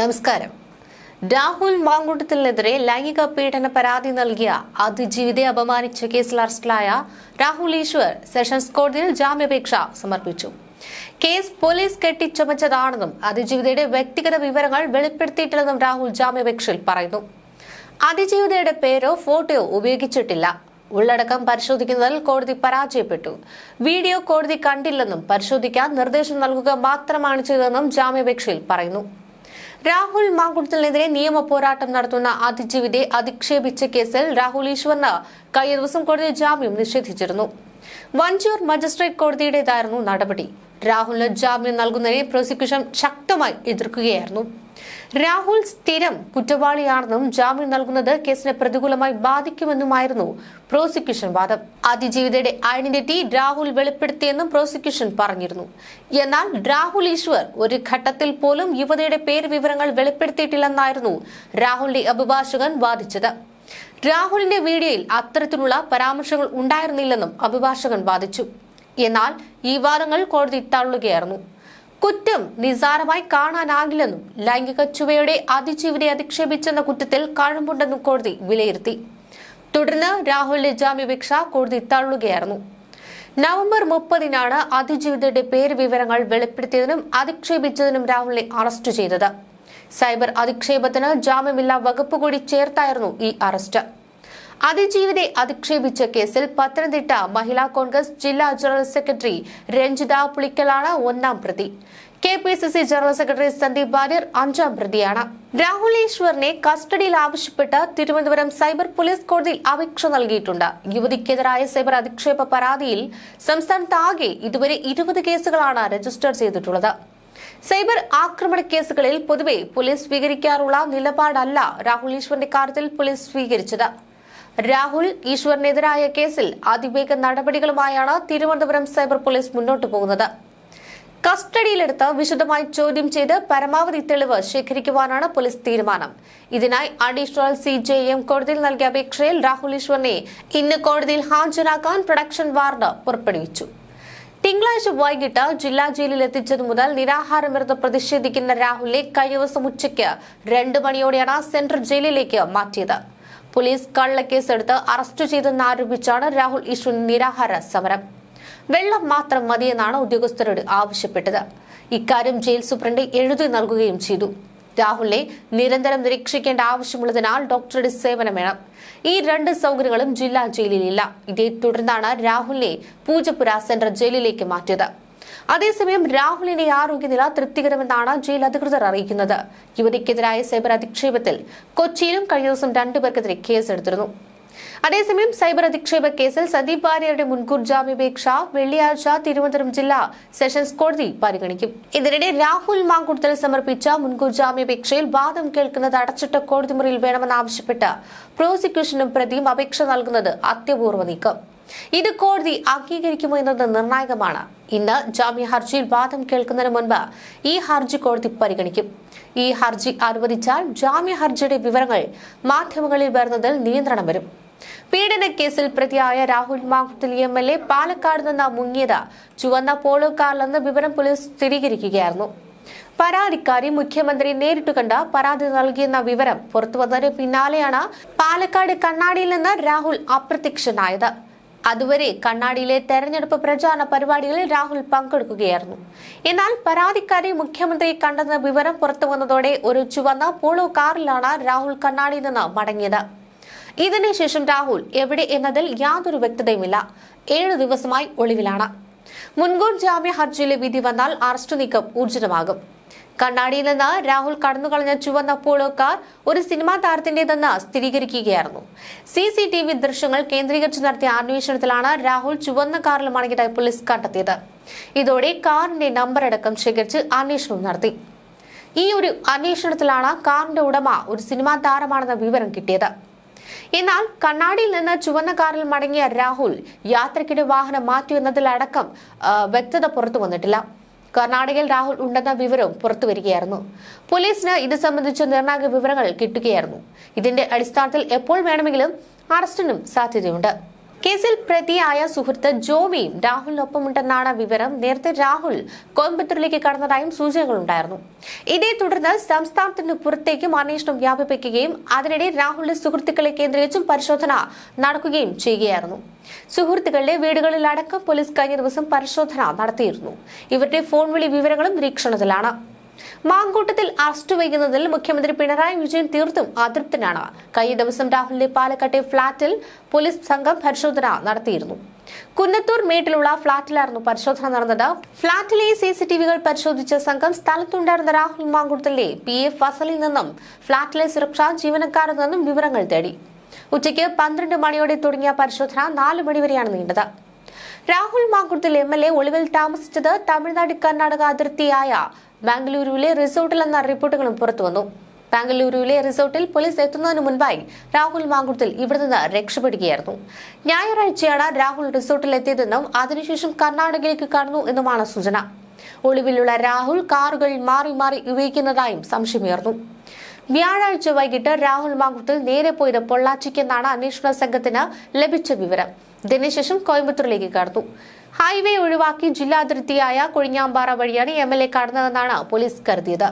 നമസ്കാരം. രാഹുൽ മാങ്കുട്ടത്തിനെതിരെ ലൈംഗിക പീഡന പരാതി നൽകിയ അതിജീവിതയെ അപമാനിച്ച കേസിൽ അറസ്റ്റിലായ രാഹുൽ ഈശ്വർ സെഷൻസ് കോടതിയിൽ ജാമ്യാപേക്ഷ സമർപ്പിച്ചു. കേസ് പോലീസ് കെട്ടിച്ചമച്ചതാണെന്നും അതിജീവിതയുടെ വ്യക്തിഗത വിവരങ്ങൾ വെളിപ്പെടുത്തിയിട്ടില്ലെന്നും രാഹുൽ ജാമ്യാപേക്ഷയിൽ പറയുന്നു. അതിജീവിതയുടെ പേരോ ഫോട്ടോയോ ഉപയോഗിച്ചിട്ടില്ല. ഉള്ളടക്കം പരിശോധിക്കുന്നതിൽ കോടതി പരാജയപ്പെട്ടു. വീഡിയോ കോടതി കണ്ടില്ലെന്നും പരിശോധിക്കാൻ നിർദ്ദേശം നൽകുക മാത്രമാണ് ചെയ്തതെന്നും ജാമ്യാപേക്ഷയിൽ പറയുന്നു. രാഹുൽ മാങ്കുട്ടത്തിനെതിരെ നിയമ പോരാട്ടം നടത്തുന്ന അതിജീവിതെ അധിക്ഷേപിച്ച കേസിൽ രാഹുൽ ഈശ്വറിന് കഴിഞ്ഞ ദിവസം കോടതി ജാമ്യം നിഷേധിച്ചിരുന്നു. വഞ്ചൂർ മജിസ്ട്രേറ്റ് കോടതിയുടേതായിരുന്നു നടപടി. രാഹുലിന് ജാമ്യം നൽകുന്നതിനെ പ്രോസിക്യൂഷൻ ശക്തമായി എതിർക്കുകയായിരുന്നു. രാഹുൽ സ്ഥിരം കുറ്റവാളിയാണെന്നും ജാമ്യം നൽകുന്നത് കേസിനെ പ്രതികൂലമായി ബാധിക്കുമെന്നുമായിരുന്നു പ്രോസിക്യൂഷൻ വാദം. അതിജീവിതയുടെ ഐഡന്റിറ്റി രാഹുൽ വെളിപ്പെടുത്തിയെന്നും പ്രോസിക്യൂഷൻ പറഞ്ഞിരുന്നു. എന്നാൽ രാഹുൽ ഈശ്വർ ഒരു ഘട്ടത്തിൽ പോലും യുവതിയുടെ പേര് വിവരങ്ങൾ വെളിപ്പെടുത്തിയിട്ടില്ലെന്നായിരുന്നു രാഹുലിന്റെ അഭിഭാഷകൻ വാദിച്ചത്. രാഹുലിന്റെ വീഡിയോയിൽ അത്തരത്തിലുള്ള പരാമർശങ്ങൾ ഉണ്ടായിരുന്നില്ലെന്നും അഭിഭാഷകൻ വാദിച്ചു. എന്നാൽ ഈ വാദങ്ങൾ കോടതി തള്ളുകയായിരുന്നു. കുറ്റം നിസാരമായി കാണാനാകില്ലെന്നും ലൈംഗിക ചുവയുടെ അതിജീവനെ അധിക്ഷേപിച്ചെന്ന കുറ്റത്തിൽ കഴമ്പുണ്ടെന്നും കോടതി വിലയിരുത്തി. തുടർന്ന് രാഹുലിന്റെ ജാമ്യപേക്ഷ കോടതി തള്ളുകയായിരുന്നു. നവംബർ മുപ്പതിനാണ് അതിജീവിതയുടെ പേര് വിവരങ്ങൾ വെളിപ്പെടുത്തിയതിനും അധിക്ഷേപിച്ചതിനും രാഹുലിനെ അറസ്റ്റ് ചെയ്തത്. സൈബർ അധിക്ഷേപത്തിന് ജാമ്യമില്ലാ വകുപ്പ് കൂടി ചേർത്തായിരുന്നു ഈ അറസ്റ്റ്. അതിജീവിതയെ അധിക്ഷേപിച്ച കേസിൽ പത്തനംതിട്ട മഹിളാ കോൺഗ്രസ് ജില്ലാ ജനറൽ സെക്രട്ടറി രഞ്ജിത പുളിക്കലാണ് ഒന്നാം പ്രതി. K P C C general secretary Sandeep Warrier അഞ്ചാം പ്രതിയാണ്. രാഹുൽ ഈശ്വറിനെ കസ്റ്റഡിയിൽ ആവശ്യപ്പെട്ട് തിരുവനന്തപുരം സൈബർ പോലീസ് കോടതിയിൽ അപേക്ഷ നൽകിയിട്ടുണ്ട്. യുവതിക്കെതിരായ സൈബർ അധിക്ഷേപ പരാതിയിൽ സംസ്ഥാനത്താകെ ഇതുവരെ ഇരുപത് കേസുകളാണ് രജിസ്റ്റർ ചെയ്തിട്ടുള്ളത്. സൈബർ ആക്രമണ കേസുകളിൽ പൊതുവെ പോലീസ് സ്വീകരിക്കാറുള്ള നിലപാടല്ല രാഹുൽ ഈശ്വറിന്റെ കാര്യത്തിൽ പോലീസ് സ്വീകരിച്ചത്. രാഹുൽ ഈശ്വറിനെതിരായ കേസിൽ അതിവേഗ നടപടികളുമായാണ് തിരുവനന്തപുരം സൈബർ പോലീസ് മുന്നോട്ട് പോകുന്നത്. കസ്റ്റഡിയിലെടുത്ത് വിശദമായി ചോദ്യം ചെയ്ത് പരമാവധി തെളിവ് ശേഖരിക്കുവാനാണ് പോലീസ് തീരുമാനം. ഇതിനായി അഡീഷണൽ സി ജെ എം കോടതിയിൽ നൽകിയ അപേക്ഷയിൽ രാഹുൽ ഈശ്വറിനെ ഇന്ന് കോടതിയിൽ ഹാജരാക്കാൻ പ്രൊഡക്ഷൻ വാർഡ് പുറപ്പെടുവിച്ചു. തിങ്കളാഴ്ച വൈകിട്ട് ജില്ലാ ജയിലിൽ എത്തിച്ചതു മുതൽ നിരാഹാരമിരുന്ന് പ്രതിഷേധിക്കുന്ന രാഹുലിനെ കഴിഞ്ഞ ദിവസം ഉച്ചയ്ക്ക് രണ്ട് മണിയോടെയാണ് സെൻട്രൽ ജയിലിലേക്ക് മാറ്റിയത്. പോലീസ് കള്ളക്കേസ് എടുത്ത് അറസ്റ്റ് ചെയ്തെന്നാരോപിച്ചാണ് രാഹുൽ ഈശ്വർ നിരാഹാര സമരം. വെള്ളം മാത്രം മതിയെന്നാണ് ഉദ്യോഗസ്ഥരോട് ആവശ്യപ്പെട്ടത്. ഇക്കാര്യം ജയിൽ സൂപ്രണ്ട് എഴുതി നൽകുകയും ചെയ്തു. രാഹുലിനെ നിരന്തരം നിരീക്ഷിക്കേണ്ട ആവശ്യമുള്ളതിനാൽ ഡോക്ടറുടെ സേവനം വേണം. ഈ രണ്ട് സൗകര്യങ്ങളും ജില്ലാ ജയിലിലില്ല. ഇതേ തുടർന്നാണ് രാഹുലിനെ പൂജപ്പുര സെൻട്രൽ ജയിലിലേക്ക് മാറ്റിയത്. അതേസമയം രാഹുലിന്റെ ആരോഗ്യനില തൃപ്തികരമെന്നാണ് ജയിൽ അധികൃതർ അറിയിക്കുന്നത്. യുവതിക്കെതിരായ സൈബർ അധിക്ഷേപത്തിൽ കൊച്ചിയിലും കഴിഞ്ഞ ദിവസം രണ്ടുപേർക്കെതിരെ കേസെടുത്തിരുന്നു. അതേസമയം സൈബർ അധിക്ഷേപ കേസിൽ സന്ദീപ് വാര്യരുടെ മുൻകൂർ ജാമ്യാപേക്ഷ വെള്ളിയാഴ്ച തിരുവനന്തപുരം ജില്ലാ സെഷൻസ് കോടതി പരിഗണിക്കും. ഇതിനിടെ രാഹുൽ മാങ്കുട്ടത്തിൽ സമർപ്പിച്ച മുൻകൂർ ജാമ്യാപേക്ഷയിൽ വാദം കേൾക്കുന്നത് അടച്ചിട്ട കോടതി മുറിയിൽ വേണമെന്നാവശ്യപ്പെട്ട് പ്രോസിക്യൂഷനും പ്രതിയും അപേക്ഷ നൽകുന്നത് അത്യപൂർവ നീക്കം. ഇത് കോടതി അംഗീകരിക്കുമോ എന്നത് നിർണായകമാണ്. ഇന്ന് ജാമ്യ ഹർജിയിൽ വാദം കേൾക്കുന്നതിന് മുൻപ് ഈ ഹർജി കോടതി പരിഗണിക്കും. ഈ ഹർജി അനുവദിച്ചാൽ ജാമ്യ ഹർജിയുടെ വിവരങ്ങൾ മാധ്യമങ്ങളിൽ വരുന്നതിൽ നിയന്ത്രണം വരും. പീഡന കേസിൽ പ്രതിയായ Rahul Mankoottathil M L A Palakkad നിന്ന് മുങ്ങിയത് ചുവന്ന പോളോ കാറിലെന്ന് വിവരം പോലീസ് സ്ഥിരീകരിക്കുകയായിരുന്നു. പരാതിക്കാരി മുഖ്യമന്ത്രി നേരിട്ട് കണ്ട് പരാതി നൽകിയെന്ന വിവരം പുറത്തുവന്നതിന് പിന്നാലെയാണ് പാലക്കാട് കണ്ണാടിയിൽ നിന്ന് രാഹുൽ അപ്രത്യക്ഷനായത്. അതുവരെ കണ്ണാടിയിലെ തെരഞ്ഞെടുപ്പ് പ്രചാരണ പരിപാടികളിൽ രാഹുൽ പങ്കെടുക്കുകയായിരുന്നു. എന്നാൽ പരാതിക്കാരി മുഖ്യമന്ത്രി കണ്ടെന്ന വിവരം പുറത്തു വന്നതോടെ ഒരു ചുവന്ന പോളോ കാറിലാണ് രാഹുൽ കണ്ണാടിയിൽ നിന്ന് മടങ്ങിയത്. ഇതിനുശേഷം രാഹുൽ എവിടെ എന്നതിൽ യാതൊരു വ്യക്തതയുമില്ല. ഏഴു ദിവസമായി ഒളിവിലാണ്. മുൻകൂർ ജാമ്യ ഹർജിയിലെ വിധി വന്നാൽ അറസ്റ്റ് നീക്കം ഊർജിതമാകും. കണ്ണാടിയിൽ നിന്ന് രാഹുൽ കടന്നുകളഞ്ഞ ചുവന്ന പോളോ കാർ ഒരു സിനിമാ താരത്തിന്റേതെന്ന് സ്ഥിരീകരിക്കുകയായിരുന്നു. സി സി ടി വി ദൃശ്യങ്ങൾ കേന്ദ്രീകരിച്ച് നടത്തിയ അന്വേഷണത്തിലാണ് രാഹുൽ ചുവന്ന കാറിൽ മടങ്ങിയതായി പോലീസ് കണ്ടെത്തിയത്. ഇതോടെ കാറിന്റെ നമ്പർ അടക്കം ശേഖരിച്ച് അന്വേഷണം നടത്തി. ഈ ഒരു അന്വേഷണത്തിലാണ് കാറിന്റെ ഉടമ ഒരു സിനിമാ താരമാണെന്ന വിവരം കിട്ടിയത്. എന്നാൽ കണ്ണാടിയിൽ നിന്ന് ചുവന്ന കാറിൽ മടങ്ങിയ രാഹുൽ യാത്രക്കിടെ വാഹനം മാറ്റി എന്നതിലടക്കം ആ, വ്യക്തത പുറത്തു വന്നിട്ടില്ല. കർണാടകയിൽ രാഹുൽ ഉണ്ടെന്ന വിവരവും പുറത്തുവരികയായിരുന്നു പോലീസിന് ഇത് സംബന്ധിച്ച നിർണായക വിവരങ്ങൾ കിട്ടുകയായിരുന്നു. ഇതിന്റെ അടിസ്ഥാനത്തിൽ എപ്പോൾ വേണമെങ്കിലും അറസ്റ്റിനും സാധ്യതയുണ്ട്. കേസിൽ പ്രതിയായ സുഹൃത്ത് ജോബിയും രാഹുലിനൊപ്പമുണ്ടെന്നാണ് വിവരം. നേരത്തെ രാഹുൽ കോയമ്പത്തൂരിലേക്ക് കടന്നതായും സൂചനകളുണ്ടായിരുന്നു. ഇതേ തുടർന്ന് സംസ്ഥാനത്തിന് പുറത്തേക്കും അന്വേഷണം വ്യാപിപ്പിക്കുകയും അതിനിടെ രാഹുലിന്റെ സുഹൃത്തുക്കളെ കേന്ദ്രീകരിച്ചും പരിശോധന നടക്കുകയും ചെയ്യുകയായിരുന്നു. സുഹൃത്തുക്കളുടെ വീടുകളിലടക്കം പോലീസ് കഴിഞ്ഞ ദിവസം പരിശോധന നടത്തിയിരുന്നു. ഇവരുടെ ഫോൺ വിളി വിവരങ്ങളും നിരീക്ഷണത്തിലാണ്. മാങ്കൂട്ടത്തിൽ അറസ്റ്റ് വൈകുന്നതിൽ മുഖ്യമന്ത്രി പിണറായി വിജയൻ തീർത്തും അതൃപ്തനാണ്. കഴിഞ്ഞ ദിവസം രാഹുലിന്റെ പാലക്കാട്ടെ ഫ്ളാറ്റിൽ പോലീസ് സംഘം പരിശോധന നടത്തിയിരുന്നു. കുന്നത്തൂർ മേട്ടിലുള്ള ഫ്ളാറ്റിലായിരുന്നു പരിശോധന നടന്നത്. ഫ്ളാറ്റിലെ സി സി ടി വികൾ പരിശോധിച്ച സംഘം സ്ഥലത്തുണ്ടായിരുന്ന രാഹുൽ മാങ്കൂട്ടത്തിലെ പി എ ഫസലിൽ നിന്നും ഫ്ളാറ്റിലെ സുരക്ഷാ ജീവനക്കാരിൽ നിന്നും വിവരങ്ങൾ തേടി. ഉച്ചയ്ക്ക് പന്ത്രണ്ട് മണിയോടെ തുടങ്ങിയ പരിശോധന നാല് മണിവരെയാണ് നീണ്ടത്. Rahul Mankootathil M L A ഒളിവിൽ താമസിച്ചത് തമിഴ്നാട് കർണാടക അതിർത്തിയായ ബാംഗ്ലൂരുവിലെ റിസോർട്ടിലെന്ന റിപ്പോർട്ടുകളും പുറത്തുവന്നു ബാംഗ്ലൂരുവിലെ റിസോർട്ടിൽ പോലീസ് എത്തുന്നതിന് മുൻപായി രാഹുൽ മാങ്കുടത്തിൽ ഇവിടെ നിന്ന് രക്ഷപ്പെടുകയായിരുന്നു. ഞായറാഴ്ചയാണ് രാഹുൽ റിസോർട്ടിൽ എത്തിയതെന്നും അതിനുശേഷം കർണാടകയിലേക്ക് കടന്നു എന്നുമാണ് സൂചന. ഒളിവിലുള്ള രാഹുൽ കാറുകൾ മാറി മാറി ഉപയോഗിക്കുന്നതായും സംശയമുയർന്നു. വ്യാഴാഴ്ച വൈകിട്ട് രാഹുൽ മാങ്കുട്ടൽ നേരെ പോയത് പൊള്ളാച്ചിക്കെന്നാണ് അന്വേഷണ സംഘത്തിന് ലഭിച്ച വിവരം. ഇതിനുശേഷം കോയമ്പത്തൂരിലേക്ക് കടന്നു. ഹൈവേ ഒഴിവാക്കി ജില്ലാ അതിർത്തിയായ കൊഴിഞ്ഞാമ്പാറ വഴിയാണ് എം എൽ എ കടന്നതെന്നാണ് പോലീസ് കരുതിയത്.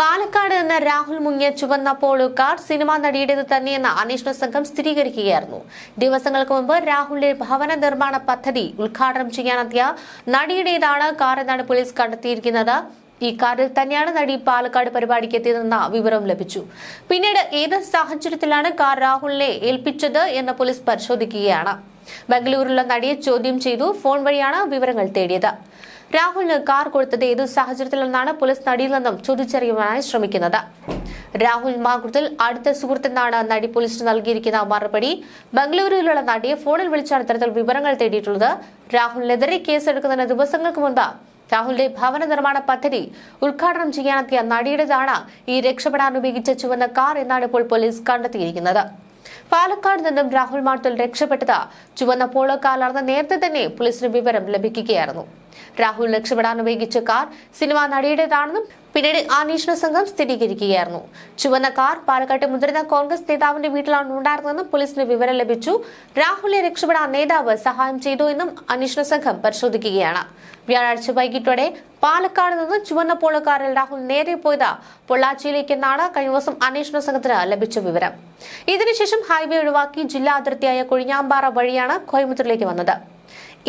പാലക്കാട് നിന്ന് രാഹുൽ മുങ്ങിയ ചുവന്ന പോളോ കാർ സിനിമാ നടിയുടേത് തന്നെയെന്ന് അന്വേഷണ സംഘം സ്ഥിരീകരിക്കുകയായിരുന്നു. ദിവസങ്ങൾക്ക് മുമ്പ് രാഹുലിന്റെ ഭവന നിർമ്മാണ പദ്ധതി ഉദ്ഘാടനം ചെയ്യാനെത്തിയ നടിയുടേതാണ് കാർ എന്നാണ് പോലീസ് കണ്ടെത്തിയിരിക്കുന്നത്. ഈ കാറിൽ തന്നെയാണ് നടി പാലക്കാട് പരിപാടിക്ക് എത്തിയതെന്ന വിവരം ലഭിച്ചു. പിന്നീട് ഏത് സാഹചര്യത്തിലാണ് കാർ രാഹുലിനെ ഏൽപ്പിച്ചത് എന്ന് പോലീസ് പരിശോധിക്കുകയാണ്. ബംഗളൂരുള്ള നടിയെ ചോദ്യം ചെയ്തു. ഫോൺ വഴിയാണ് വിവരങ്ങൾ തേടിയത്. രാഹുലിന് കാർ കൊടുത്തത് ഏതു സാഹചര്യത്തിലെന്നാണ് പോലീസ് നടിയിൽ നിന്നും ചോദിച്ചറിയുവാനായി ശ്രമിക്കുന്നത്. രാഹുൽ മാകൃത്തിൽ അടുത്ത സുഹൃത്തെന്നാണ് നടി പോലീസിന് നൽകിയിരിക്കുന്ന മറുപടി. ബംഗളൂരുവിലുള്ള നടിയെ ഫോണിൽ വിളിച്ചാണ് ഇത്തരത്തിൽ വിവരങ്ങൾ തേടിയിട്ടുള്ളത്. രാഹുലിനെതിരെ കേസെടുക്കുന്നതിന് ദിവസങ്ങൾക്ക് മുമ്പ് രാഹുലിന്റെ ഭവന നിർമ്മാണ പദ്ധതി ഉദ്ഘാടനം ചെയ്യാനെത്തിയ നടിയുടേതാണ് ഈ രക്ഷപ്പെടാൻ ഉപയോഗിച്ച ചുവന്ന കാർ എന്നാണ് ഇപ്പോൾ പോലീസ് കണ്ടെത്തിയിരിക്കുന്നത്. പാലക്കാട് നിന്നും രാഹുൽ മാർട്ടിൽ രക്ഷപ്പെട്ടത് ചുവന്ന പോളോ കാലാർന്ന നേരത്തെ തന്നെ പോലീസിന് വിവരം ലഭിക്കുകയായിരുന്നു. രാഹുൽ രക്ഷപ്പെടാൻ ഉപയോഗിച്ച കാർ സിനിമാ നടിയുടേതാണെന്നും പിന്നീട് അന്വേഷണ സംഘം സ്ഥിരീകരിക്കുകയായിരുന്നു. ചുവന്ന കാർ പാലക്കാട്ടെ മുതിർന്ന കോൺഗ്രസ് നേതാവിന്റെ വീട്ടിലാണ് ഉണ്ടായിരുന്നതെന്നും പോലീസിന് വിവരം ലഭിച്ചു. രാഹുലിനെ രക്ഷപ്പെടാൻ നേതാവ് സഹായം ചെയ്തു എന്നും അന്വേഷണ സംഘം പരിശോധിക്കുകയാണ്. വ്യാഴാഴ്ച വൈകിട്ടോടെ പാലക്കാട് നിന്ന് ചുവന്ന പോളക്കാരിൽ രാഹുൽ നേരെ പോയത് പൊള്ളാച്ചിയിലേക്കെന്നാണ് കഴിഞ്ഞ ദിവസം അന്വേഷണ സംഘത്തിന് ലഭിച്ച വിവരം. ഇതിനുശേഷം ഹൈവേ ഒഴിവാക്കി ജില്ലാ അതിർത്തിയായ കൊഴിഞ്ഞാമ്പാറ വഴിയാണ് കോയമ്പത്തൂരിലേക്ക് വന്നത്.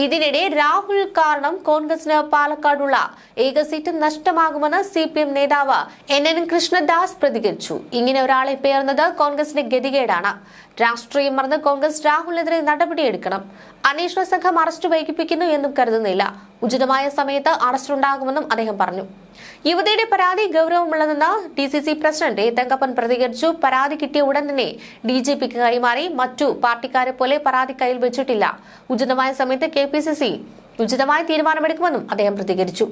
ഇതിനിടെ രാഹുൽ കാരണം കോൺഗ്രസിന് പാലക്കാടുള്ള ഏക സീറ്റ് നഷ്ടമാകുമെന്ന് സി പി എം നേതാവ് എൻ എൻ കൃഷ്ണദാസ് പ്രതികരിച്ചു. ഇങ്ങനെ ഒരാളെ പേർന്നത് കോൺഗ്രസിന്റെ ഗതികേടാണ്. രാഷ്ട്രീയം മറന്ന് കോൺഗ്രസ് രാഹുലിനെതിരെ നടപടിയെടുക്കണം. അന്വേഷണ സംഘം അറസ്റ്റ് വൈകിപ്പിക്കുന്നു എന്നും കരുതുന്നില്ല. ഉചിതമായ സമയത്ത് അറസ്റ്റ് ഉണ്ടാകുമെന്നും അദ്ദേഹം പറഞ്ഞു. യുവതിയുടെ പരാതി ഗൗരവമുള്ളതെന്ന് D C C president Thankappan പ്രതികരിച്ചു. പരാതി കിട്ടിയ ഉടൻ തന്നെ ഡി ജി പിക്ക് കൈമാറി. മറ്റു പാർട്ടിക്കാരെ പോലെ പരാതി കയ്യിൽ വെച്ചിട്ടില്ല. ഉചിതമായ സമയത്ത് കെ പി സി സി ഉചിതമായ തീരുമാനമെടുക്കുമെന്നും അദ്ദേഹം പ്രതികരിച്ചു.